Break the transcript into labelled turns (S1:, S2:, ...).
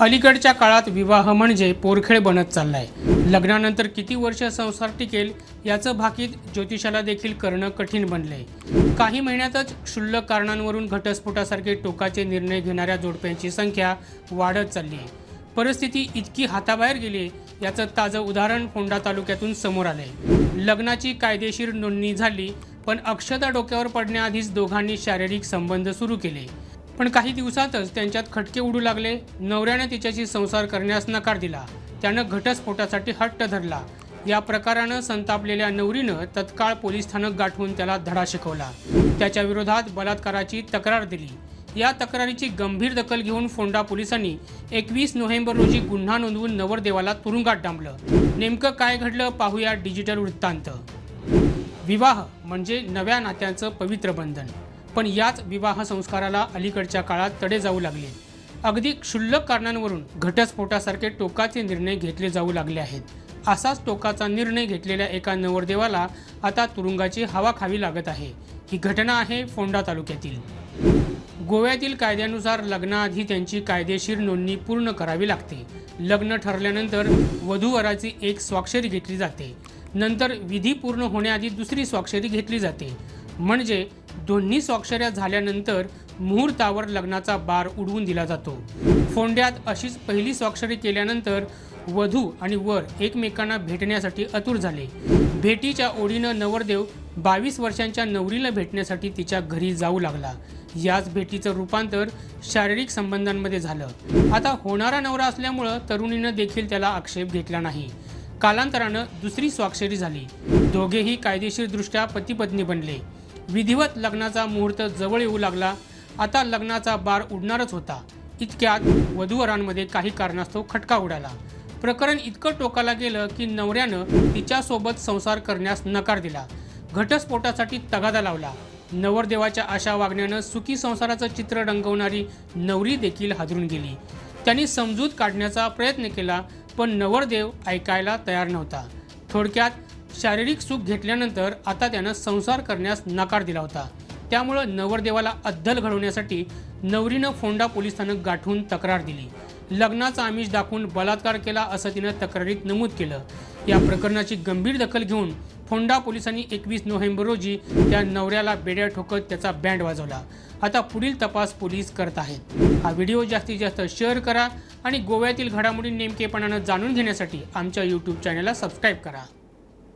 S1: अलीकडच्या काळात विवाह म्हणजे पोरखेळ बनत चाललाय. लग्नानंतर किती वर्ष संसार टिकेल याचं भाकीत ज्योतिषाला देखील करणं कठीण बनलंय. काही महिन्यातच क्षुल्लक कारणांवरून घटस्फोटासारखे टोकाचे निर्णय घेणाऱ्या जोडप्यांची संख्या वाढत चालली आहे. परिस्थिती इतकी हाताबाहेर गेली याचं ताजं उदाहरण फोंडा तालुक्यातून समोर आलंय. लग्नाची कायदेशीर नोंदणी झाली पण अक्षता डोक्यावर पडण्याआधीच दोघांनी शारीरिक संबंध सुरू केले. पण काही दिवसातच त्यांच्यात खटके उडू लागले. नवऱ्याने तिच्याशी संसार करण्यास नकार दिला. त्यानं घटस्फोटासाठी हट्ट धरला. या प्रकारानं संतापलेल्या नवरीनं तत्काळ पोलीस स्थानक गाठवून त्याला धडा शिकवला. त्याच्या विरोधात बलात्काराची तक्रार दिली. या तक्रारीची गंभीर दखल घेऊन फोंडा पोलिसांनी एकवीस नोव्हेंबर रोजी गुन्हा नोंदवून नवरदेवाला तुरुंगात डांबलं. नेमकं काय घडलं पाहूया डिजिटल वृत्तांत. विवाह म्हणजे नव्या नात्यांचं पवित्र बंधन. पण याच विवाह संस्काराला अलीकडच्या काळात तडे जाऊ लागले. अगदी क्षुल्लक कारणांवरून घटस्फोटासारखे टोकाचे निर्णय घेतले जाऊ लागले आहेत. असाच टोकाचा निर्णय घेतलेल्या एका नवरदेवाला आता तुरुंगाची हवा खावी लागत आहे. ही घटना आहे फोंडा तालुक्यातील. गोव्यातील कायद्यानुसार लग्नाआधी त्यांची कायदेशीर नोंदणी पूर्ण करावी लागते. लग्न ठरल्यानंतर वधूवराची एक स्वाक्षरी घेतली जाते. नंतर विधी पूर्ण होण्याआधी दुसरी स्वाक्षरी घेतली जाते. म्हणजे दोन्ही स्वाक्षऱ्या झाल्यानंतर मुहूर्तावर लग्नाचा बार उडवून दिला जातो. फोंड्यात अशीच पहिली स्वाक्षरी केल्यानंतर वधू आणि वर एकमेकांना भेटण्यासाठी आतुर झाले. भेटीच्या ओढीनं नवरदेव बावीस वर्षांच्या नवरीला भेटण्यासाठी तिच्या घरी जाऊ लागला. याच भेटीचं रूपांतर शारीरिक संबंधांमध्ये झालं. आता होणारा नवरा असल्यामुळं तरुणीनं देखील त्याला आक्षेप घेतला नाही. कालांतरानं दुसरी स्वाक्षरी झाली. दोघेही कायदेशीरदृष्ट्या पतीपत्नी बनले. विधिवत लग्नाचा मुहूर्त जवळ येऊ लागला. आता लग्नाचा बार उडणारच होता. इतक्यात वधूवरांमध्ये काही कारणास्तव खटका उडाला. प्रकरण इतकं टोकाला गेलं की नवऱ्यानं तिच्यासोबत संसार करण्यास नकार दिला. घटस्फोटासाठी तगादा लावला. नवरदेवाच्या अशा वागण्यानं सुखी संसाराचं चित्र रंगवणारी नवरी देखील हादरून गेली. त्यांनी समजूत काढण्याचा प्रयत्न केला पण नवरदेव ऐकायला तयार नव्हता. थोडक्यात शारीरिक सुख घेतल्यानंतर आता त्यानं संसार करण्यास नकार दिला होता. त्यामुळं नवरदेवाला अद्दल घडवण्यासाठी नवरीनं फोंडा पोलीस स्थानक गाठून तक्रार दिली. लग्नाचा आमिष दाखवून बलात्कार केला असं तिनं तक्रारीत नमूद केलं. या प्रकरणाची गंभीर दखल घेऊन फोंडा पोलिसांनी एकवीस नोव्हेंबर रोजी त्या नवऱ्याला बेड्या ठोकत त्याचा बँड वाजवला. आता पुढील तपास पोलीस करत आहेत. हा व्हिडिओ जास्तीत जास्त शेअर करा आणि गोव्यातील घडामोडी नेमकेपणानं जाणून घेण्यासाठी आमच्या यूट्यूब चॅनलला सबस्क्राईब करा.